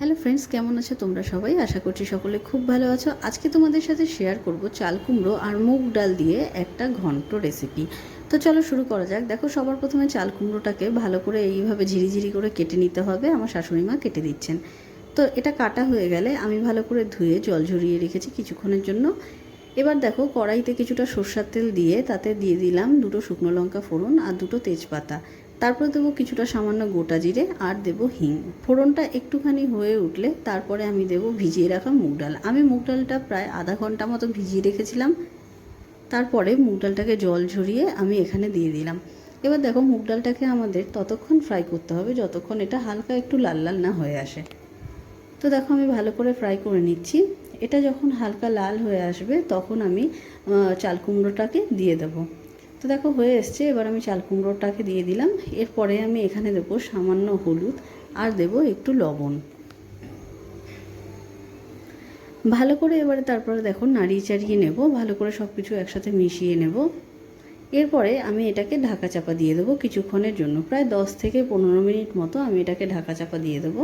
Hello friends কেমন আছো তোমরা সবাই? আশা করছি সকলে খুব ভালো আছো। আজকে তোমাদের সাথে শেয়ার করব চাল কুমড়ো আর মুগ ডাল দিয়ে একটা ঘন্ট রেসিপি তো চলো শুরু করা যাক। দেখো, সবার প্রথমে চাল কুমড়োটাকে ভালো করে এইভাবে ঝিরিঝিরি করে কেটে নিতে হবে। আমার শাশুড়ি মা কেটে দিচ্ছেন। তো এটা কাটা হয়ে গেলে আমি ভালো করে ধুয়ে জল ঝরিয়ে রেখেছি কিছুক্ষণের জন্য। এবার দেখো, কড়াইতে কিছুটা সর্ষার তেল দিয়ে তাতে দিয়ে দিলাম দুটো শুকনো লঙ্কা ফোড়ন আর দুটো তেজপাতা। তারপরে দেবো কিছুটা সামান্য গোটা জিরে আর দেবো হিং। ফোড়নটা একটুখানি হয়ে উঠলে তারপরে আমি দেবো ভিজিয়ে রাখা মুগ ডাল। আমি মুগ ডালটা প্রায় আধা ঘণ্টা মতো ভিজিয়ে রেখেছিলাম। তারপরে মুগ ডালটাকে জল ঝরিয়ে আমি এখানে দিয়ে দিলাম। এবার দেখো মুগ ডালটাকে আমাদের ততক্ষণ ফ্রাই করতে হবে, যতক্ষণ এটা হালকা একটু লাল লাল না হয়ে আসে। তো দেখো আমি ভালো করে ফ্রাই করে নিচ্ছি। এটা যখন হালকা লাল হয়ে আসবে, তখন আমি চাল কুমড়োটাকে দিয়ে দেবো। তো দেখো, হয়ে এসছে। এবার আমি চাল কুমড়োটাকে দিয়ে দিলাম। এরপরে আমি এখানে দেবো সামান্য হলুদ আর দেবো একটু লবণ। ভালো করে এবারে তারপরে দেখো নাড়িয়ে চাড়িয়ে নেব। ভালো করে সব কিছু একসাথে মিশিয়ে নেব। এরপরে আমি এটাকে ঢাকা চাপা দিয়ে দেবো কিছুক্ষণের জন্য। প্রায় দশ থেকে পনেরো মিনিট মতো আমি এটাকে ঢাকা চাপা দিয়ে দেবো।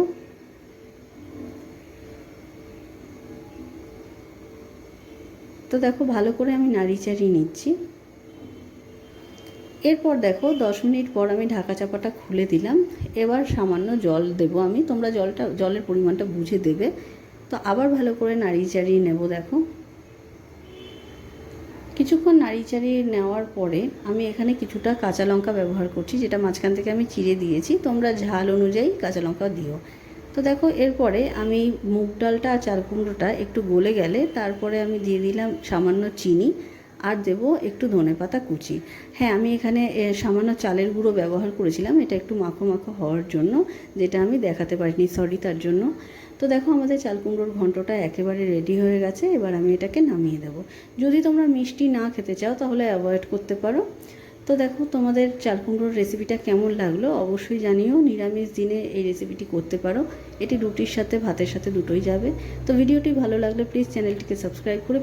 তো দেখো, ভালো করে আমি নাড়ি চাড়িয়ে নিচ্ছি। এরপর দেখো দশ মিনিট পর আমি ঢাকা চাপাটা খুলে দিলাম। এবার সামান্য জল দেব আমি। তোমরা জলটা, জলের পরিমাণটা বুঝে দেবে। তো আবার ভালো করে নাড়িয়ে চাড়িয়ে নেব দেখো। কিছুক্ষণ নাড়ি চাড়িয়ে নেওয়ার পরে আমি এখানে কিছুটা কাঁচা লঙ্কা ব্যবহার করছি, যেটা মাঝখান থেকে আমি চিড়ে দিয়েছি। তোমরা ঝাল অনুযায়ী কাঁচা লঙ্কা দিও। তো দেখো, এরপরে আমি মুগ ডালটা আর চাল কুমড়োটা একটু গলে গেলে তারপরে আমি দিয়ে দিলাম সামান্য চিনি। আর দেব একটু ধনে পাতা কুচি। হ্যাঁ আমি এখানে সামান্য চালের গুঁড়ো ব্যবহার করেছিলাম। এটা একটু মাখো মাখো হওয়ার জন্য, যেটা আমি দেখাতে পারিনি সরি তার জন্য। তো দেখো, আমাদের চাল কুমড়োর ঘন্টটা একেবারে রেডি হয়ে গেছে। এবার আমি এটাকে নামিয়ে দেবো। যদি তোমরা মিষ্টি না খেতে চাও, তাহলে অ্যাভয়েড করতে পারো। তো দেখো, তোমাদের চাল কুমড়োর রেসিপিটা কেমন লাগল, অবশ্যই জানিও। নিরামিষ দিনে এই রেসিপিটি করতে পারো। এটি রুটির সাথে, ভাতের সাথে দুটোই যাবে। তো ভিডিওটি ভালো লাগলে প্লিজ চ্যানেলটিকে সাবস্ক্রাইব করে